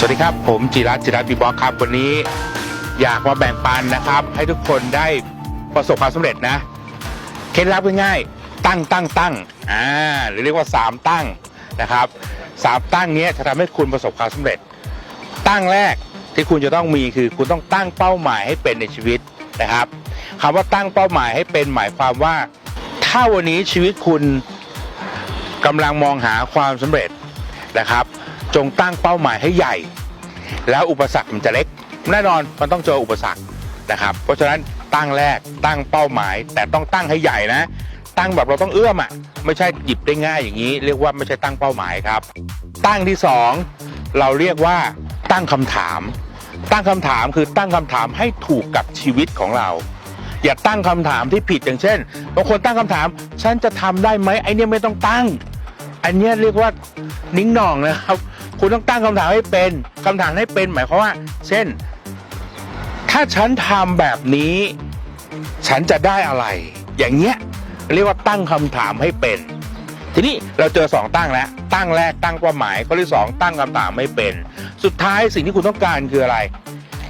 สวัสดีครับ ผมจิรัตจิรัตบีบอกครับ วันนี้อยากมาแบ่งปันนะครับ ให้ทุกคนได้ประสบความสำเร็จนะ เคล็ดลับง่ายๆตั้งตั้งตั้งอ่าหรือเรียกว่า 3 ตั้งนะครับสามตั้งนี้จะทำให้คุณประสบความสำเร็จ ตั้งแรกที่คุณจะต้องมีคือคุณต้องตั้งเป้าหมายให้เป็นในชีวิตนะครับคำว่าตั้งเป้าหมายให้เป็นหมายความว่า ถ้าวันนี้ชีวิตคุณกำลังมองหาความสำเร็จนะครับ จงตั้งเป้าหมายให้ใหญ่ แล้วอุปสรรคมันจะเล็ก แน่นอนมันต้องเจออุปสรรคนะครับ เพราะฉะนั้นตั้งแรกตั้งเป้าหมาย แต่ต้องตั้งให้ใหญ่นะ ตั้งแบบเราต้องเอื้อมอะไม่ใช่หยิบได้ง่ายอย่างนี้ เรียกว่าไม่ใช่ตั้งเป้าหมายครับ ตั้งที่สองเราเรียกว่าตั้งคำถาม ตั้งคำถามคือตั้งคำถามให้ถูกกับชีวิตของเรา อย่าตั้งคำถามที่ผิดอย่างเช่นบางคนตั้งคำถาม ฉันจะทำได้ไหมไอเนี้ยไม่ต้องตั้ง อันเนี้ยเรียกว่านิ้งหน่องนะครับ คุณต้องตั้งคำถามให้เป็นคำถามให้เป็นหมายความว่า เช่น ถ้าฉันทำแบบนี้ ฉันจะได้อะไร อย่างเงี้ยเรียกว่าตั้งคำถามให้เป็น ทีนี้เราเจอสองตั้งแล้วตั้งแรกตั้งเป้าหมายข้อที่สองตั้งคำถามไม่เป็น สุดท้ายสิ่งที่คุณต้องการคืออะไร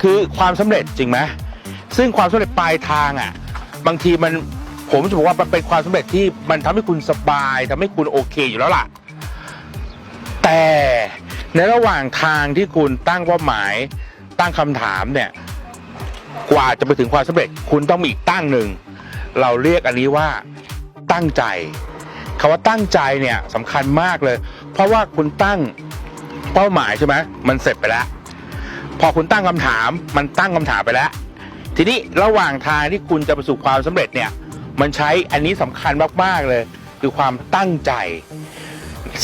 คือความสำเร็จจริงไหมซึ่งความสำเร็จปลายทางอะ บางทีมันผมจะบอกว่ามันเป็นความสำเร็จที่มันทำให้คุณสบายทำให้คุณโอเคอยู่แล้วล่ะ แต่ ในระหว่างทางที่คุณตั้งเป้าหมายตั้งคำถามเนี่ยกว่าจะไปถึงความสำเร็จคุณต้องมีอีกตั้งหนึ่ง เราเรียกอันนี้ว่าตั้งใจคำว่าตั้งใจเนี่ยสำคัญมากเลย เพราะว่าคุณตั้งเป้าหมายใช่ไหมมันเสร็จไปแล้ว พอคุณตั้งคำถามมันตั้งคำถามไปแล้ว ทีนี้ระหว่างทางที่คุณจะประสบความสำเร็จเนี่ยมันใช้อันนี้สำคัญมากๆเลย คือความตั้งใจ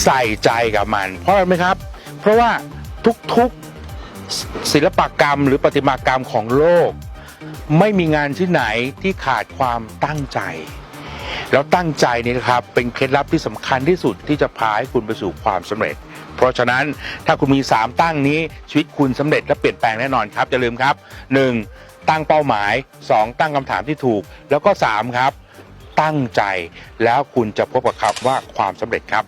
ใส่ใจกับมัน เพราะอะไรไหมครับ เพราะว่าทุกๆศิลปกรรมหรือประติมากรรมของโลก ไม่มีงานที่ไหนที่ขาดความตั้งใจ แล้วตั้งใจนี่นะครับเป็นเคล็ดลับที่สำคัญที่สุดที่จะพาให้คุณไปสู่ความสำเร็จ เพราะฉะนั้นถ้าคุณมี 3 ตั้งนี้ชีวิตคุณสำเร็จและเปลี่ยนแปลงแน่นอนครับอย่าลืมครับ 1. ตั้งเป้าหมาย 2. ตั้งคำถามที่ถูก แล้วก็ 3 ครับ ตั้งใจแล้วคุณจะพบกับคำว่าความสำเร็จครับ